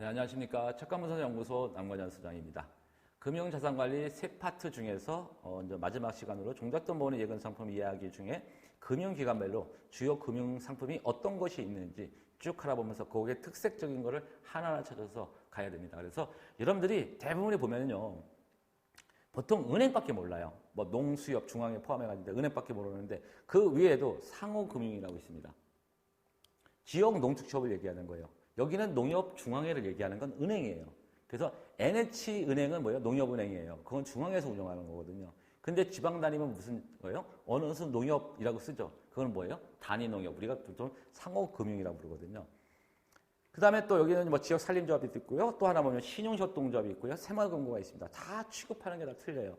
네, 안녕하십니까. 착감부선연구소 남관현 수장입니다. 금융자산관리 세 파트 중에서 어, 이제 마지막 시간으로 종잣돈 모으는 예금 상품 이야기 중에 금융기관별로 주요 금융 상품이 어떤 것이 있는지 쭉 알아보면서 거기에 특색적인 거를 하나하나 찾아서 가야 됩니다. 그래서 여러분들이 대부분이 보면요. 보통 은행밖에 몰라요. 뭐 농수협, 중앙에 포함해가지고 은행밖에 모르는데 그 위에도 상호금융이라고 있습니다. 지역 농축협을 얘기하는 거예요. 여기는 농협중앙회를 얘기하는 건 은행이에요. 그래서 NH은행은 뭐예요? 농협은행이에요. 그건 중앙에서 운영하는 거거든요. 근데 지방 다니면 무슨 거예요? 어느 무슨 농협이라고 쓰죠. 그건 뭐예요? 단위 농협. 우리가 보통 상호금융이라고 부르거든요. 그 다음에 또 여기는 뭐 지역 산림조합이 있고요. 또 하나 보면 신용협동조합이 있고요. 새마을금고가 있습니다. 다 취급하는 게 다 틀려요.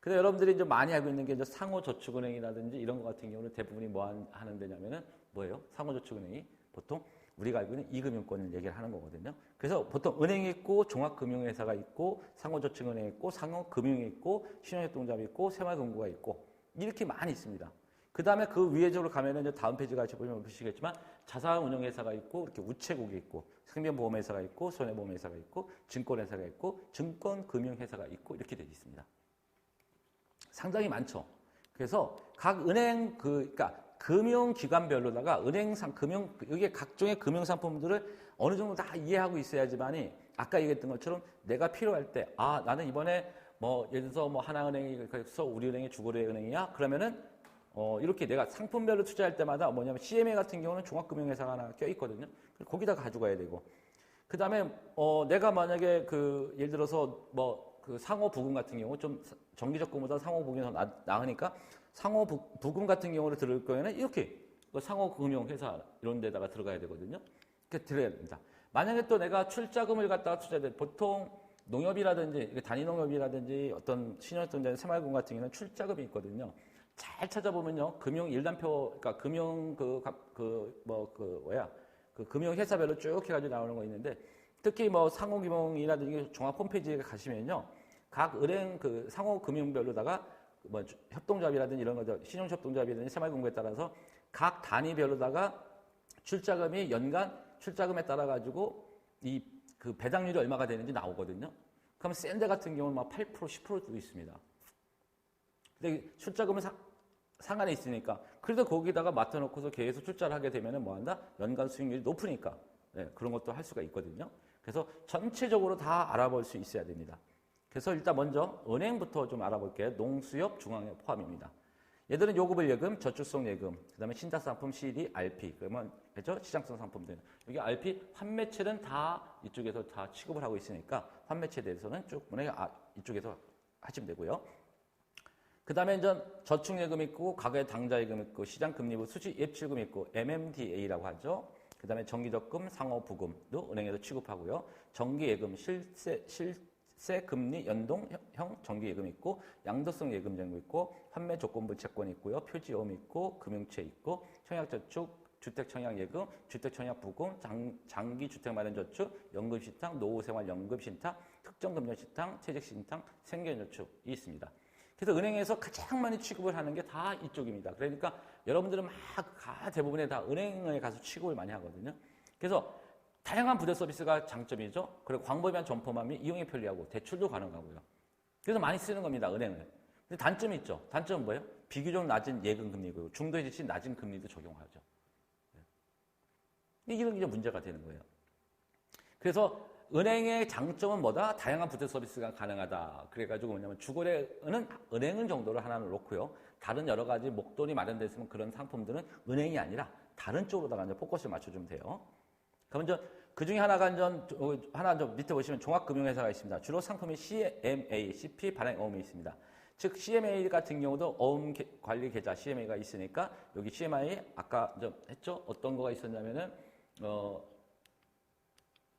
근데 여러분들이 이제 많이 알고 있는 게 이제 상호저축은행이라든지 이런 것 같은 경우는 대부분이 뭐 하는 데냐면은 뭐예요? 상호저축은행이 보통 우리가 알고 있는 이금융권을 얘기를 하는 거거든요. 그래서 보통 은행이 있고 종합금융회사가 있고 상호저축은행이 있고 상호금융이 있고 신용협동조합이 있고 새마을금고가 있고 이렇게 많이 있습니다. 그 다음에 그 위에 쪽으로 가면은 이제 다음 페이지 같이 보시면 보시겠지만 자산운용회사가 있고 이렇게 우체국이 있고 생명보험회사가 있고 손해보험회사가 있고 증권회사가 있고 증권금융회사가 있고 이렇게 되어 있습니다. 상당히 많죠. 그래서 각 은행 그 그러니까 금융기관별로다가 은행상 금융 이게 각종의 금융 상품들을 어느 정도 다 이해하고 있어야지만이 아까 얘기했던 것처럼 내가 필요할 때 아 나는 이번에 뭐 예를 들어서 뭐 하나은행이 그래서 우리은행이 주거래은행이야 그러면은 어 이렇게 내가 상품별로 투자할 때마다 뭐냐면 CMA 같은 경우는 종합금융회사가 하나 껴 있거든요. 거기다 가져가야 되고 그 다음에 어 내가 만약에 그 예를 들어서 뭐 그 상호 부금 같은 경우 좀 정기적 금보다 상호 부금이 더 나, 나으니까 상호 부, 금 같은 경우를 들을 거에는 이렇게 그 상호 금융 회사 이런 데다가 들어가야 되거든요. 그렇게 들어야 됩니다. 만약에 또 내가 출자금을 갖다가 투자돼 보통 농협이라든지 단위 농협이라든지 어떤 신용통장 새마을금 같은 경우는 출자금이 있거든요. 잘 찾아보면요. 금융 일단표 그러니까 금융 그 그 뭐그 그 뭐야 그 금융 회사별로 쭉 해가지고 나오는 거 있는데 특히 뭐 상호금융이라든지 종합 홈페이지에 가시면요. 각 은행 그 상호금융별로다가 뭐 협동조합이라든지 이런 거죠. 신용협동조합이라든지 새마을금고에 따라서 각 단위별로다가 출자금이 연간 출자금에 따라 가지고 이 그 배당률이 얼마가 되는지 나오거든요. 그럼 샌드 같은 경우는 막 8% 10%도 있습니다. 근데 출자금은 사, 상한에 있으니까 그래도 거기다가 맡아놓고서 계속 출자를 하게 되면은 뭐 한다? 연간 수익률이 높으니까 네, 그런 것도 할 수가 있거든요. 그래서 전체적으로 다 알아볼 수 있어야 됩니다. 그래서 일단 먼저 은행부터 좀 알아볼게요. 농수협 중앙에 포함입니다. 얘들은 요금을 예금, 저축성 예금, 그 다음에 신탁상품 CD, RP, 그러면 그죠? 시장성 상품들. 여기 RP 환매체는 다 이쪽에서 다 취급을 하고 있으니까 환매체에 대해서는 쭉 은행 아, 이쪽에서 하시면 되고요. 그 다음에 이제 저축예금 있고 가계 당좌예금 있고 시장금리부 수지 예출금 있고 MMDA라고 하죠. 그 다음에 정기적금, 상호부금도 은행에서 취급하고요. 정기예금, 실세, 실 세 금리 연동형 정기예금 있고 양도성 예금 제공 있고 환매 조건부 채권 있고요. 표지요금 있고 금융채 있고 청약저축, 주택청약예금, 주택청약부금, 장, 기주택마련저축, 연금신탁, 노후생활연금신탁, 특정금전신탁, 퇴직신탁, 생계저축이 있습니다. 그래서 은행에서 가장 많이 취급을 하는 게 다 이쪽입니다. 그러니까 여러분들은 막 대부분에 다 은행에 가서 취급을 많이 하거든요. 그래서 다양한 부대 서비스가 장점이죠. 그리고 광범위한 점포함이 이용이 편리하고 대출도 가능하고요. 그래서 많이 쓰는 겁니다. 은행을. 근데 단점이 있죠. 단점은 뭐예요? 비교적 낮은 예금 금리고요. 중도에 지친 낮은 금리도 적용하죠. 네. 이런 게 문제가 되는 거예요. 그래서 은행의 장점은 뭐다? 다양한 부대 서비스가 가능하다. 그래가지고 뭐냐면 주거래는 은행은 정도를 하나는 놓고요. 다른 여러 가지 목돈이 마련되어 있으면 그런 상품들은 은행이 아니라 다른 쪽으로다가 이제 포커스를 맞춰주면 돼요. 그럼 이제 그 중에 하나가 이제 하나 좀 밑에 보시면 종합금융회사가 있습니다. 주로 상품이 CMA, CP 발행 어음이 있습니다. 즉 CMA 같은 경우도 어음 관리 계좌 CMA가 있으니까 여기 CMI 아까 좀 했죠? 어떤 거가 있었냐면은 어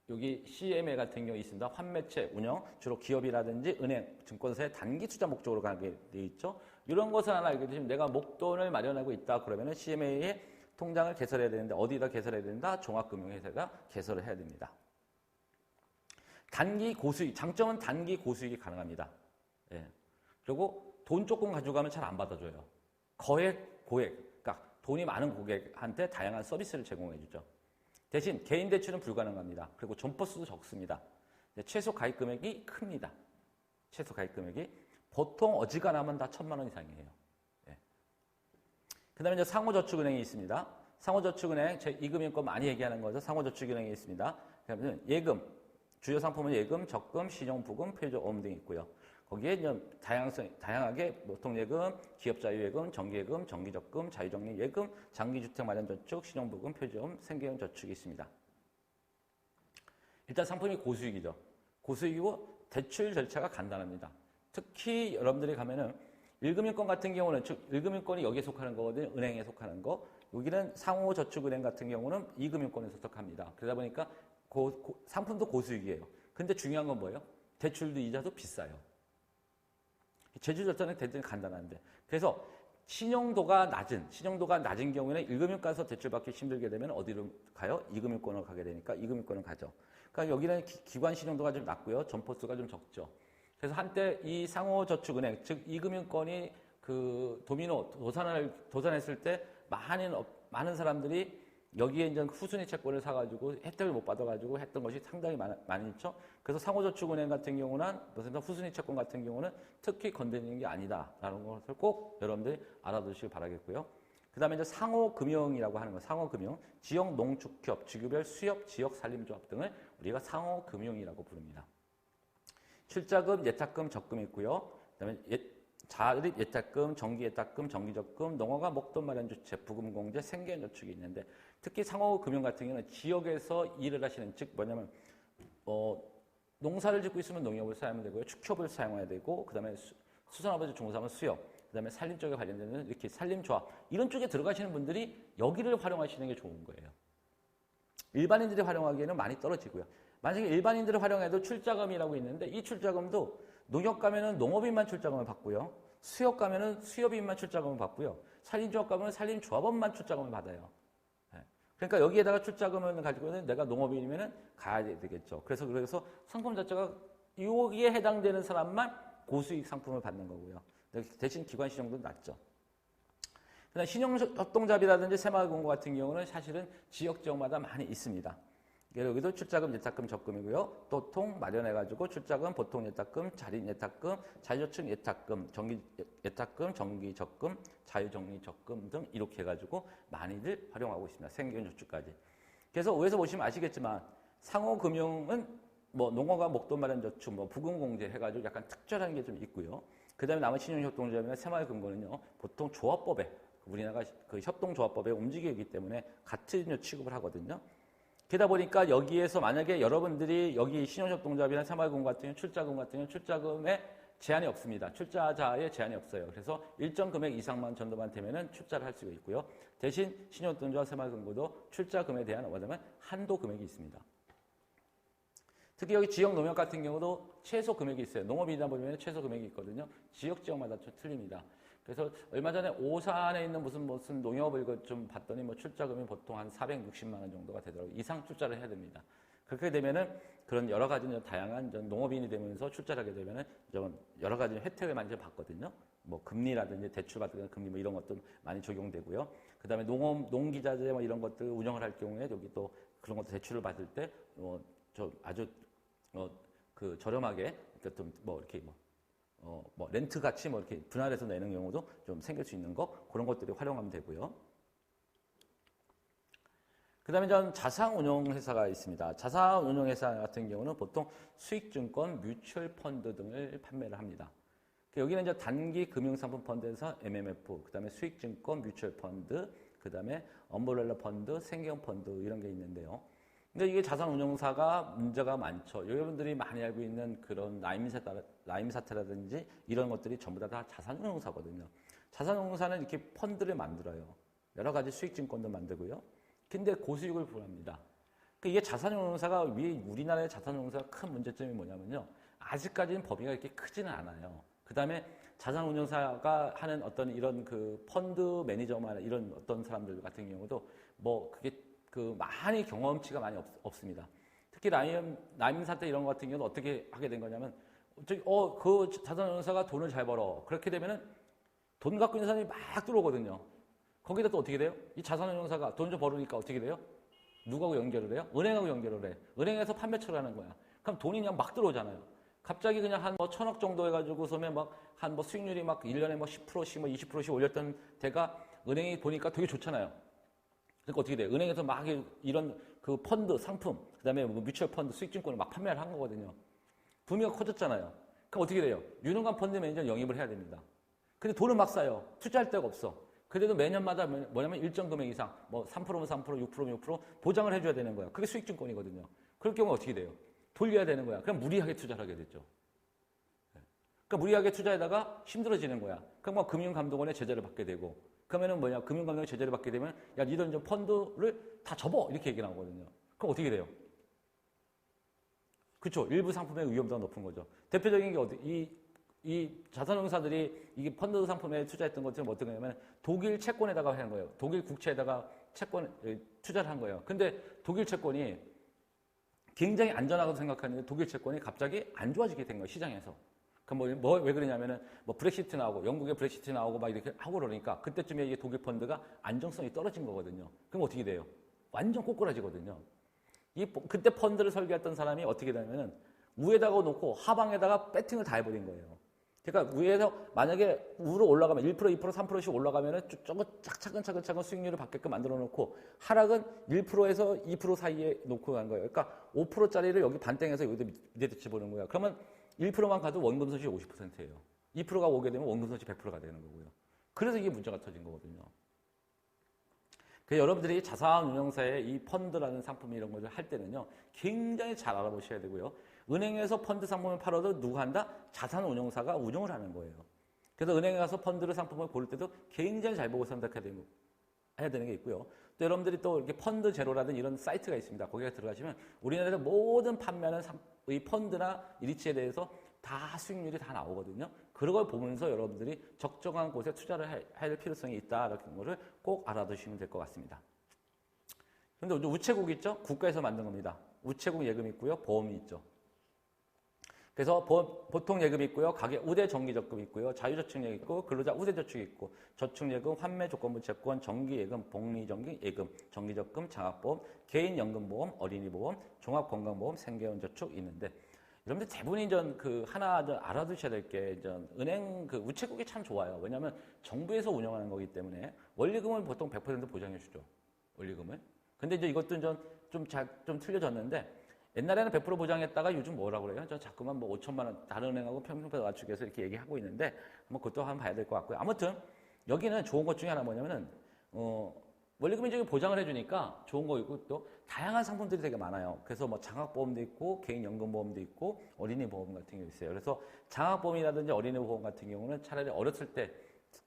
여기 CMA 같은 경우 있습니다. 환매체 운영, 주로 기업이라든지 은행, 증권사의 단기 투자 목적으로 가게 돼 있죠. 이런 것을 하나 알게 되시면 내가 목돈을 마련하고 있다 그러면은 CMA의 통장을 개설해야 되는데 어디다 개설해야 된다? 종합금융회사가 개설을 해야 됩니다. 단기 고수익, 장점은 단기 고수익이 가능합니다. 예. 그리고 돈 조금 가져가면 잘 안 받아줘요. 거액, 고액, 그러니까 돈이 많은 고객한테 다양한 서비스를 제공해 주죠. 대신 개인 대출은 불가능합니다. 그리고 존버스도 적습니다. 네, 최소 가입 금액이 큽니다. 최소 가입 금액이 보통 어지간하면 다 천만 원 이상이에요. 예. 그 다음에 이제 상호저축은행이 있습니다. 상호저축은행, 제 이금융권 많이 얘기하는 거죠. 상호저축은행이 있습니다. 그러면 예금, 주요 상품은 예금, 적금, 신용부금, 표적오음 등이 있고요. 거기에 이제 다양성, 다양하게 보통예금, 기업자유예금, 정기예금, 정기적금, 자유정리예금, 장기주택마련저축, 신용부금, 표지금, 생계형 저축이 있습니다. 일단 상품이 고수익이죠. 고수익이고 대출 절차가 간단합니다. 특히 여러분들이 가면은 1금융권 같은 경우는 즉 1금융권이 여기에 속하는 거거든요. 은행에 속하는 거. 여기는 상호저축은행 같은 경우는 2금융권에 소속합니다. 그러다 보니까 고, 고, 상품도 고수익이에요. 근데 중요한 건 뭐예요? 대출도 이자도 비싸요. 제주 절차는 대단히 간단한데. 그래서 신용도가 낮은, 신용도가 낮은 경우에는 1금융 가서 대출받기 힘들게 되면 어디로 가요? 2금융권으로 가게 되니까 2금융권을 가죠. 그러니까 여기는 기, 관 신용도가 좀 낮고요. 점포수가 좀 적죠. 그래서 한때 이 상호저축은행, 즉 2금융권이 그 도미노, 도산을, 도산했을 때 많은, 많은 사람들이 여기에 이제 후순위 채권을 사가지고 혜택을 못 받아가지고 했던 것이 상당히 많, 많이 있죠. 그래서 상호저축은행 같은 경우는 무슨 후순위 채권 같은 경우는 특히 건드리는 게 아니다라는 것을 꼭 여러분들이 알아두시길 바라겠고요. 그 다음에 이제 상호금융이라고 하는 거, 상호금융, 지역 농축협, 지구별 수협, 지역 산림조합 등을 우리가 상호금융이라고 부릅니다. 출자금, 예탁금, 적금이 있고요. 그 다음에 예, 자립 예탁금, 정기 예탁금, 정기 적금, 농어가 목돈 마련 주체, 부금 공제, 생계 저축이 있는데 특히 상호 금융 같은 경우는 지역에서 일을 하시는 즉 뭐냐면 어, 농사를 짓고 있으면 농협을 사용하면 되고요. 축협을 사용해야 되고 그다음에 수, 수산업에서 종사하면 수협, 그다음에 산림 쪽에 관련되는 이렇게 산림조합 이런 쪽에 들어가시는 분들이 여기를 활용하시는 게 좋은 거예요. 일반인들이 활용하기에는 많이 떨어지고요. 만약에 일반인들이 활용해도 출자금이라고 있는데 이 출자금도 농협 가면은 농업인만 출자금을 받고요. 수협 가면은 수협인만 출자금을 받고요. 산림조합 가면 산림조합원만 출자금을 받아요. 그러니까 여기에다가 출자금을 가지고는 내가 농업인이면은 가야 되겠죠. 그래서 그래서 상품 자체가 여기에 해당되는 사람만 고수익 상품을 받는 거고요. 대신 기관 신용도 낮죠. 그다음 신용협동조합이라든지 새마을금고 같은 경우는 사실은 지역 지역마다 많이 있습니다. 여기도 출자금, 예탁금, 적금이고요. 또통 마련해가지고 출자금, 보통 예탁금, 자립 예탁금, 자유저축 예탁금, 정기 예탁금, 정기 적금, 자유정리 적금 등 이렇게 해가지고 많이들 활용하고 있습니다. 생계저축까지. 그래서 오해서 보시면 아시겠지만 상호금융은 뭐 농어가 목돈 마련 저축, 뭐 부금공제 해가지고 약간 특별한 게 좀 있고요. 그 다음에 남은 신용협동조합이나 새마을금고는요 보통 조합법에 우리나라 그 협동조합법에 움직이기 때문에 같은 취급을 하거든요. 그러다 보니까 여기에서 만약에 여러분들이 여기 신용협동조합이나 새마을금 같은 경우 출자금 같은 경우 출자금에 제한이 없습니다. 출자자의 제한이 없어요. 그래서 일정 금액 이상만 전도만 되면은 출자를 할 수가 있고요. 대신 신용협동조합 새마을금고도 출자금에 대한 뭐냐면 한도 금액이 있습니다. 특히 여기 지역 농협 같은 경우도 최소 금액이 있어요. 농업이다 보면 최소 금액이 있거든요. 지역 지역마다 좀 틀립니다. 그래서 얼마 전에 오산에 있는 무슨 무슨 농협을 좀 봤더니 뭐 출자금이 보통 한 460만 원 정도가 되더라고요. 이상 출자를 해야 됩니다. 그렇게 되면은 그런 여러 가지 다양한 농업인이 되면서 출자를 하게 되면은 좀 여러 가지 혜택을 많이 받거든요. 뭐 금리라든지 대출 받는 금리 뭐 이런 것도 많이 적용되고요. 그다음에 농업 농기자재 뭐 이런 것들 운영을 할 경우에 여기 또 그런 것도 대출을 받을 때뭐저 아주 어 그 저렴하게 그러니까 좀뭐 이렇게 뭐 어, 뭐 렌트 같이 뭐 이렇게 분할해서 내는 경우도 좀 생길 수 있는 거 그런 것들이 활용하면 되고요. 그 다음에 전 자산운용회사가 있습니다. 자산운용회사 같은 경우는 보통 수익증권, 뮤추얼 펀드 등을 판매를 합니다. 여기는 이제 단기 금융상품 펀드에서 MMF, 그 다음에 수익증권, 뮤추얼 펀드, 그 다음에 엄브렐라 펀드, 생경 펀드 이런 게 있는데요. 근데 이게 자산운용사가 문제가 많죠. 여러분들이 많이 알고 있는 그런 라임 사태, 라임 사태라든지 이런 것들이 전부 다, 다 자산운용사거든요. 자산운용사는 이렇게 펀드를 만들어요. 여러 가지 수익증권도 만들고요. 근데 고수익을 부합니다. 그러니까 이게 자산운용사가 우리나라의 자산운용사가 큰 문제점이 뭐냐면요. 아직까지는 범위가 이렇게 크지는 않아요. 그 다음에 자산운용사가 하는 어떤 이런 그 펀드 매니저만 이런 어떤 사람들 같은 경우도 뭐 그게 그 많이 경험치가 많이 없, 습니다 특히 라임, 라임 사태 이런 것 같은 경우는 어떻게 하게 된 거냐면, 저기, 어, 그 자산 운용사가 돈을 잘 벌어. 그렇게 되면은 돈 갖고 있는 사람이 막 들어오거든요. 거기다 또 어떻게 돼요? 이 자산 운용사가 돈 좀 벌으니까 어떻게 돼요? 누구하고 연결을 해요? 은행하고 연결을 해. 은행에서 판매처를 하는 거야. 그럼 돈이 그냥 막 들어오잖아요. 갑자기 그냥 한 뭐 천억 정도 해가지고 소면 막한 뭐 수익률이 막 1년에 뭐 10%씩 뭐 20%씩 올렸던 데가 은행이 보니까 되게 좋잖아요. 그러니까 어떻게 돼? 은행에서 막 이런 그 펀드, 상품, 그 다음에 뭐 뮤추얼 펀드, 수익증권을 막 판매를 한 거거든요. 부미가 커졌잖아요. 그럼 어떻게 돼요? 유능한 펀드 매니저 영입을 해야 됩니다. 근데 돈을 막 쌓여. 투자할 데가 없어. 그래도 매년마다 뭐냐면 일정 금액 이상, 뭐 3%면 3%, 6%면 6% 보장을 해줘야 되는 거야. 그게 수익증권이거든요. 그럴 경우 어떻게 돼요? 돌려야 되는 거야. 그럼 무리하게 투자를 하게 됐죠. 그러니까 무리하게 투자에다가 힘들어지는 거야. 그럼 뭐 금융감독원의 제재를 받게 되고, 그러면은 뭐냐, 금융감독원의 제재를 받게 되면, 야, 니들 이제 펀드를 다 접어! 이렇게 얘기 나오거든요. 그럼 어떻게 돼요? 그렇죠. 일부 상품의 위험도가 높은 거죠. 대표적인 게 어디, 이, 이 자산운용사들이 이게 펀드 상품에 투자했던 것들은 어떤 거냐면 독일 채권에다가 하는 거예요. 독일 국채에다가 채권, 투자를 한 거예요. 근데 독일 채권이 굉장히 안전하다고 생각하는데 독일 채권이 갑자기 안 좋아지게 된 거예요, 시장에서. 그 뭐, 그러냐면은, 뭐, 브렉시트 나오고, 영국의 브렉시트 나오고 막 이렇게 하고 그러니까, 그때쯤에 이게 독일 펀드가 안정성이 떨어진 거거든요. 그럼 어떻게 돼요? 완전 꼬꾸라지거든요. 이, 그때 펀드를 설계했던 사람이 어떻게 되냐면은, 위에다가 놓고 하방에다가 배팅을 다 해버린 거예요. 그러니까 위에서 만약에 우로 올라가면 1% 2% 3%씩 올라가면은 조금 차근차근차근 수익률을 받게끔 만들어 놓고 하락은 1%에서 2% 사이에 놓고 간 거예요. 그러니까 5%짜리를 여기 반땡해서 여기다 밑에 집어넣는 거야. 그러면 1%만 가도 원금 손실이 50%예요. 2%가 오게 되면 원금 손실 100%가 되는 거고요. 그래서 이게 문제가 터진 거거든요. 여러분들이 자산 운용사의 이 펀드라는 상품 이런 것을 할 때는요, 굉장히 잘 알아보셔야 되고요. 은행에서 펀드 상품을 팔아도 누가 한다? 자산 운용사가 운영을 하는 거예요. 그래서 은행에 가서 펀드를 상품을 고를 때도 굉장히 잘 보고 선택해야 되는, 해야 되는 게 있고요. 또 여러분들이 또 이렇게 펀드 제로라든 이런 사이트가 있습니다. 거기에 들어가시면 우리나라에서 모든 판매하는 이 펀드나 리치에 대해서 다 수익률이 다 나오거든요. 그런 걸 보면서 여러분들이 적정한 곳에 투자를 할 필요성이 있다라는 것을 꼭 알아두시면 될 것 같습니다. 그런데 우체국 있죠? 국가에서 만든 겁니다. 우체국 예금 있고요. 보험이 있죠. 그래서 보통 예금이 있고요. 가계 우대 정기 적금 있고요. 자유저축예금 있고 근로자 우대 저축 있고 저축예금, 환매 조건부 채권, 정기예금, 복리정기 예금, 정기적금, 장학보험, 개인연금보험, 어린이보험, 종합건강보험, 생계원 저축 있는데 여러분들 대부분이 전 그 하나 전 알아두셔야 될 게 전 은행 그 우체국이 참 좋아요. 왜냐하면 정부에서 운영하는 거기 때문에 원리금을 보통 100% 보장해 주죠. 원리금을. 근데 이제 이것도 좀좀 좀 틀려졌는데 옛날에는 100% 보장했다가 요즘 뭐라고 그래요? 저 자꾸만 뭐 5천만 원 다른 은행하고 평균표를 맞추기 위해서 이렇게 얘기하고 있는데 한번 그것도 한번 봐야 될 것 같고요. 아무튼 여기는 좋은 것 중에 하나 뭐냐면은 어 원리금이 보장을 해주니까 좋은 거 있고 또 다양한 상품들이 되게 많아요. 그래서 뭐 장학보험도 있고 개인연금보험도 있고 어린이 보험 같은 게 있어요. 그래서 장학보험이라든지 어린이 보험 같은 경우는 차라리 어렸을 때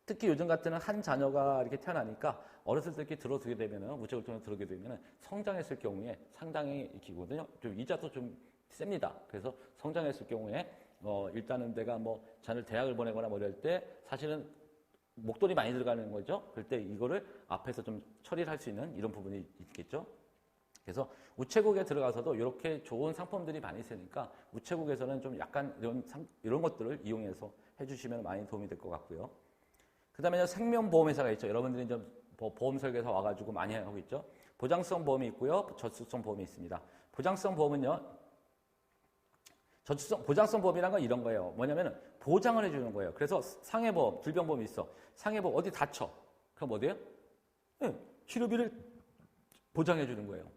특히 요즘 같은 한 자녀가 이렇게 태어나니까 어렸을 때 이렇게 들어두게 되면은 우체국 통해 들어오게 되면은 성장했을 경우에 상당히 이기거든요. 좀 이자도 좀 셉니다. 그래서 성장했을 경우에 어 일단은 내가 뭐 자녀를 대학을 보내거나 뭐 이럴 때 사실은 목돈이 많이 들어가는 거죠. 그럴 때 이거를 앞에서 좀 처리를 할 수 있는 이런 부분이 있겠죠. 그래서 우체국에 들어가서도 이렇게 좋은 상품들이 많이 있으니까 우체국에서는 좀 약간 이런 상, 이런 것들을 이용해서 해주시면 많이 도움이 될 것 같고요. 그 다음에 생명보험회사가 있죠. 여러분들이 좀 보험 설계사 와가지고 많이 하고 있죠. 보장성 보험이 있고요. 저축성 보험이 있습니다. 보장성 보험은요. 저축성, 보장성 보험이란 건 이런 거예요. 뭐냐면 보장을 해주는 거예요. 그래서 상해보험, 질병보험이 있어. 상해보험 어디 다쳐. 그럼 어디에요? 네, 치료비를 보장해주는 거예요.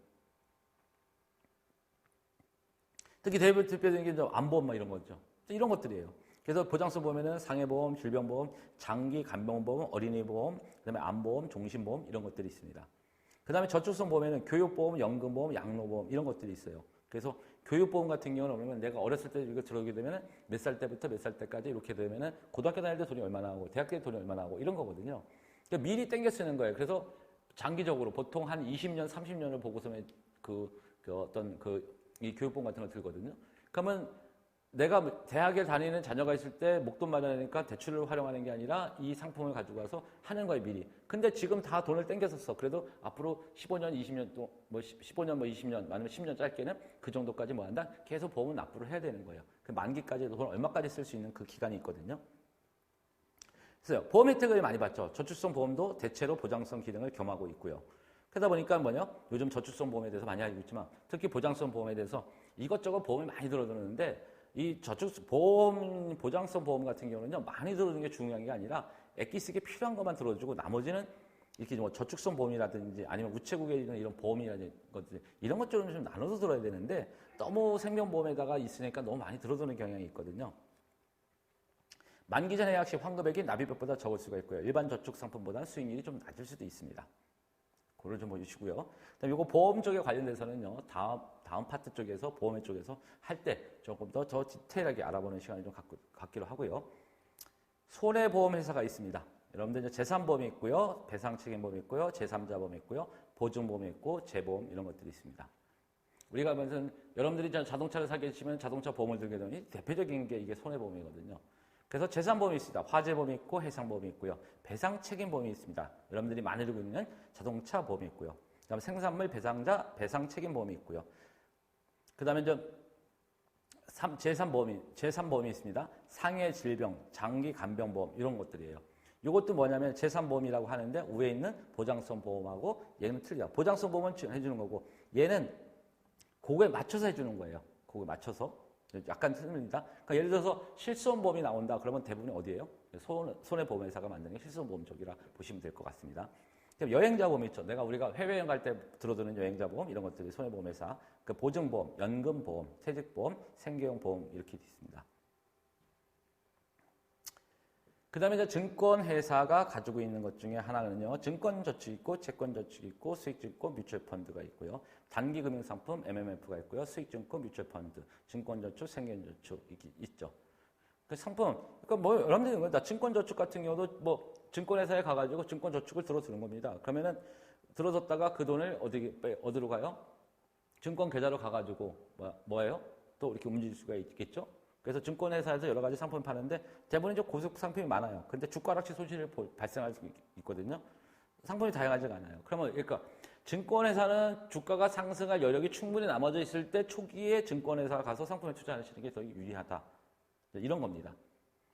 특히 대표적인 게 안보험 막 이런 거죠. 이런 것들이에요. 그래서 보장성 보면은 상해보험, 질병보험, 장기 간병보험, 어린이보험, 그다음에 암보험, 종신보험 이런 것들이 있습니다. 그다음에 저축성 보면은 교육보험, 연금보험, 양로보험 이런 것들이 있어요. 그래서 교육보험 같은 경우는 그러면 내가 어렸을 때 이거 들어오게 되면은 몇 살 때부터 몇 살 때까지 이렇게 되면은 고등학교 다닐 때 돈이 얼마나 하고 대학교 때 돈이 얼마나 하고 이런 거거든요. 그러니까 미리 땡겨 쓰는 거예요. 그래서 장기적으로 보통 한 20년, 30년을 보고서는 그, 그 어떤 그 이 교육보험 같은 걸 들거든요. 그러면 내가 대학에 다니는 자녀가 있을 때 목돈 마련하니까 대출을 활용하는 게 아니라 이 상품을 가지고 와서 하는 거예요, 미리. 근데 지금 다 돈을 써. 그래도 앞으로 15년, 20년 또, 뭐 15년, 뭐 20년, 아니면 10년 짧게는 그 정도까지 뭐 한다? 계속 보험은 납부를 해야 되는 거예요. 그 만기까지 돈 얼마까지 쓸 수 있는 그 기간이 있거든요. 그래서 보험 혜택을 많이 받죠. 저축성 보험도 대체로 보장성 기능을 겸하고 있고요. 그러다 보니까 뭐냐? 요즘 저축성 보험에 대해서 많이 알고 있지만 특히 보장성 보험에 대해서 이것저것 보험이 많이 들어드는데 이 저축 보험 보장성 보험 같은 경우는요 많이 들어주는 게 중요한 게 아니라 액기 쓰기 필요한 것만 들어주고 나머지는 이렇게 뭐 저축성 보험이라든지 아니면 우체국에 있는 이런 보험이라든지 것들 이런 것들은 좀 나눠서 들어야 되는데 너무 생명보험에다가 있으니까 너무 많이 들어드는 경향이 있거든요. 만기 전 예약 시 환급액이 납입액보다 적을 수가 있고요. 일반 저축 상품보다 수익률이 좀 낮을 수도 있습니다. 그걸 좀 보시고요. 그다음 이거 보험 쪽에 관련돼서는요. 다음 다음 파트 쪽에서 보험의 쪽에서 할 때 조금 더 더 디테일하게 알아보는 시간을 좀 갖고, 갖기로 하고요. 손해보험 회사가 있습니다. 여러분들 이제 재산보험이 있고요. 배상책임보험이 있고요. 제3자보험이 있고요. 보증보험이 있고 재보험 이런 것들이 있습니다. 우리가 무슨 여러분들이 자동차를 사게 되시면 자동차 보험을 들게 되니 대표적인 게 이게 손해보험이거든요. 그래서 재산보험이 있습니다. 화재보험이 있고 해상보험이 있고요. 배상 책임보험이 있습니다. 여러분들이 많이 들고 있는 자동차 보험이 있고요. 그다음 생산물 배상자 배상 책임보험이 있고요. 그다음에 이제 제3보험이 제3보험이 있습니다. 상해 질병, 장기 간병보험 이런 것들이에요. 이것도 뭐냐면 제3보험이라고 하는데 위에 있는 보장성 보험하고 얘는 틀려. 보장성 보험은 해주는 거고 얘는 그거에 맞춰서 해주는 거예요. 그거에 맞춰서. 약간 틀립니다. 그러니까 예를 들어서 실손보험이 나온다. 그러면 대부분 어디예요? 손, 손해보험회사가 만드는 게 실손보험 쪽이라 보시면 될 것 같습니다. 여행자 보험 있죠. 내가 우리가 해외여행 갈 때 들어드는 여행자 보험 이런 것들이 손해보험회사, 그 보증보험, 연금보험, 퇴직보험, 생계용보험 이렇게 있습니다. 그 다음에 증권회사가 가지고 있는 것 중에 하나는요, 증권저축 있고, 채권저축 있고, 수익증권, 뮤추얼펀드가 있고요. 단기금융상품, MMF가 있고요. 수익증권, 뮤추얼펀드, 증권저축, 생계저축 있죠. 그 상품, 그러니까 뭐, 여러분들이 나 증권저축 같은 경우도 뭐, 증권회사에 가가지고 증권저축을 들어주는 겁니다. 그러면은 들어줬다가 그 돈을 어디, 어디로 가요? 증권 계좌로 가가지고, 뭐, 뭐예요? 또 이렇게 움직일 수가 있겠죠? 그래서 증권회사에서 여러 가지 상품을 파는데 대부분 이제 고속 상품이 많아요. 근데 주가 하락시 손실이 발생할 수 있거든요. 상품이 다양하지가 않아요. 그러면 그러니까 증권회사는 주가가 상승할 여력이 충분히 남아져 있을 때 초기에 증권회사가 가서 상품에 투자하시는 게 더 유리하다. 이런 겁니다.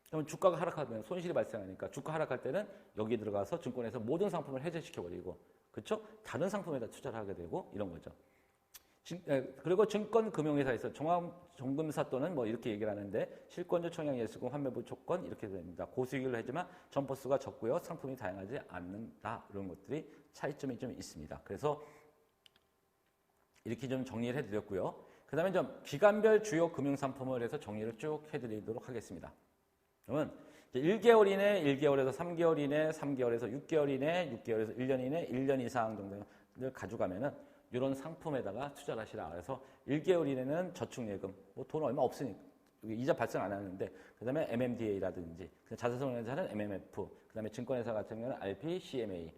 그러면 주가가 하락하면 손실이 발생하니까 주가 하락할 때는 여기 들어가서 증권에서 모든 상품을 해제시켜버리고 그렇죠? 다른 상품에다 투자를 하게 되고 이런 거죠. 그리고 증권금융회사에서 종합정금사 또는 뭐 이렇게 얘기를 하는데 실권조 청약 예수금 환매부 조건 이렇게 됩니다. 고수익을 하지만 점포수가 적고요. 상품이 다양하지 않는다. 이런 것들이 차이점이 좀 있습니다. 그래서 이렇게 좀 정리를 해드렸고요. 그 다음에 좀 기간별 주요 금융상품을 해서 정리를 쭉 해드리도록 하겠습니다. 그러면 1개월 이내, 1개월에서 3개월 이내, 3개월에서 6개월 이내, 6개월에서 1년 이내, 1년 이상 정도를 가져가면은 이런 상품에다가 투자를 하시라. 그래서 1개월 이내는 저축예금, 뭐 돈 얼마 없으니까. 이자 발생 안 하는데, 그 다음에 MMDA라든지, 자산성회사는 MMF, 그 다음에 증권회사 같은 경우는 RP, CMA,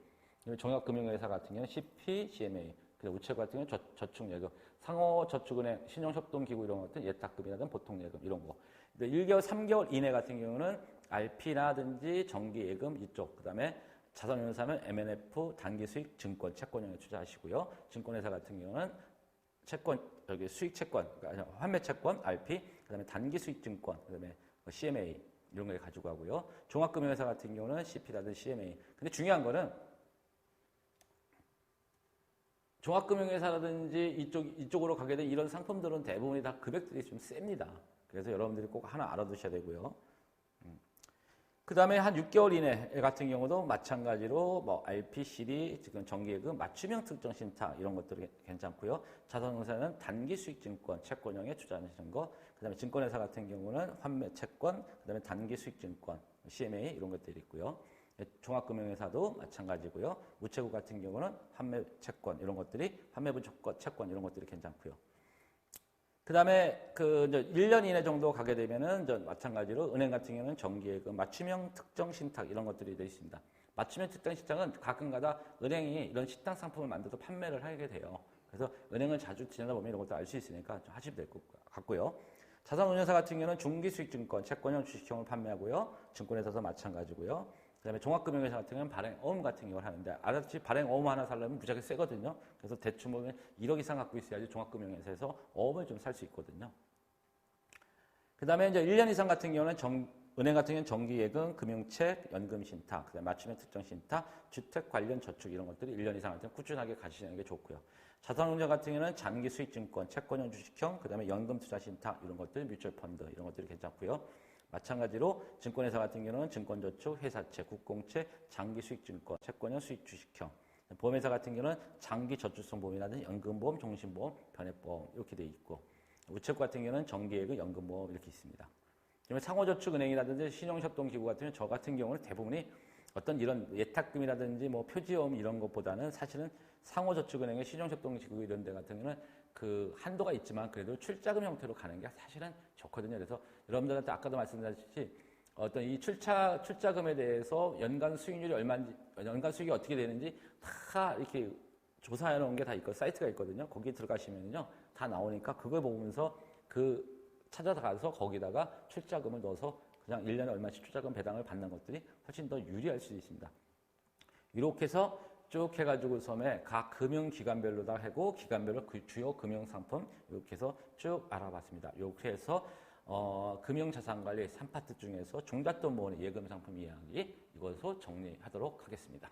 종합금융회사 같은 경우는 CP, CMA, 그 우체국 같은 경우는 저, 축예금 상호저축은행, 신용협동기구 이런 것들, 예탁금이라든 보통예금 이런 거. 1개월, 3개월 이내 같은 경우는 RP라든지 정기예금 이쪽, 그 다음에 자산운용 사면 MNF 단기 수익 증권 채권형에 투자하시고요. 증권회사 같은 경우는 채권 여기 수익 채권 그러니까 환매 채권 RP 그 다음에 단기 수익 증권 그 다음에 CMA 이런 걸 가지고 하고요. 종합금융회사 같은 경우는 CP라든지 CMA. 근데 중요한 거는 종합금융회사라든지 이쪽 이쪽으로 가게 된 이런 상품들은 대부분이 다 금액들이 좀 셉니다. 그래서 여러분들이 꼭 하나 알아두셔야 되고요. 그 다음에 한 6개월 이내 같은 경우도 마찬가지로 뭐 RP, CD, 지금 정기예금, 맞춤형 특정 신탁 이런 것들이 괜찮고요. 자산운용사는 단기 수익 증권, 채권형에 투자하시는 거. 그 다음에 증권회사 같은 경우는 환매 채권, 그 다음에 단기 수익 증권, CMA 이런 것들이 있고요. 종합금융회사도 마찬가지고요. 우체국 같은 경우는 환매 채권 이런 것들이 환매부 채권 이런 것들이 괜찮고요. 그 다음에 그 이제 1년 이내 정도 가게 되면은 이제 마찬가지로 은행 같은 경우는 정기예금, 그 맞춤형 특정 신탁 이런 것들이 되어 있습니다. 맞춤형 특정 신탁은 가끔가다 은행이 이런 신탁 상품을 만들어서 판매를 하게 돼요. 그래서 은행을 자주 지내다 보면 이런 것도 알 수 있으니까 좀 하시면 될 것 같고요. 자산운용사 같은 경우는 중기수익증권, 채권형 주식형을 판매하고요. 증권회사도 마찬가지고요. 그다음에 종합금융회사 같은 경우는 발행 어음 같은 경우를 하는데 알았지 발행 어음 하나 살려면 무지하게 세거든요. 그래서 대충 보면 1억 이상 갖고 있어야지 종합금융회사에서 어음을 좀 살 수 있거든요. 그다음에 이제 1년 이상 같은 경우는 정, 은행 같은 경우는 정기예금, 금융책, 연금신탁, 그다음에 맞춤형 특정신탁, 주택 관련 저축 이런 것들이 1년 이상 할 때는 꾸준하게 가시는 게 좋고요. 자산운용 같은 경우는 장기 수익증권, 채권형 주식형, 그다음에 연금 투자 신탁 이런 것들, 뮤추얼 펀드 이런 것들이 괜찮고요. 마찬가지로 증권회사 같은 경우는 증권저축, 회사채, 국공채, 장기 수익증권, 채권형 수익주식형. 보험회사 같은 경우는 장기 저축성 보험이라든지 연금보험, 종신보험, 변액보험 이렇게 돼 있고 우체국 같은 경우는 정기예금, 연금보험 이렇게 있습니다. 상호저축은행이라든지 신용협동기구 같은 경우 저 같은 경우는 대부분이 어떤 이런 예탁금이라든지 뭐 표지보험 이런 것보다는 사실은 상호저축은행의 신용협동기구 이런 데 같은 경우는 그 한도가 있지만 그래도 출자금 형태로 가는 게 사실은 좋거든요. 그래서 여러분들한테 아까도 말씀드렸듯이 어떤 이 출자 출자금에 대해서 연간 수익률이 얼마인지 연간 수익이 어떻게 되는지 다 이렇게 조사해 놓은 게 다 있고 사이트가 있거든요. 거기 들어가시면요 다 나오니까 그걸 보면서 그 찾아가서 거기다가 출자금을 넣어서 그냥 1년에 얼마씩 출자금 배당을 받는 것들이 훨씬 더 유리할 수 있습니다. 이렇게 해서 쭉 해가지고 섬에 각 금융기관별로 다 하고 기관별로 그 주요 금융상품 이렇게 해서 쭉 알아봤습니다. 이렇게 해서 어, 금융자산관리 3파트 중에서 종잣돈 모으는 예금상품 이야기 이것을 정리하도록 하겠습니다.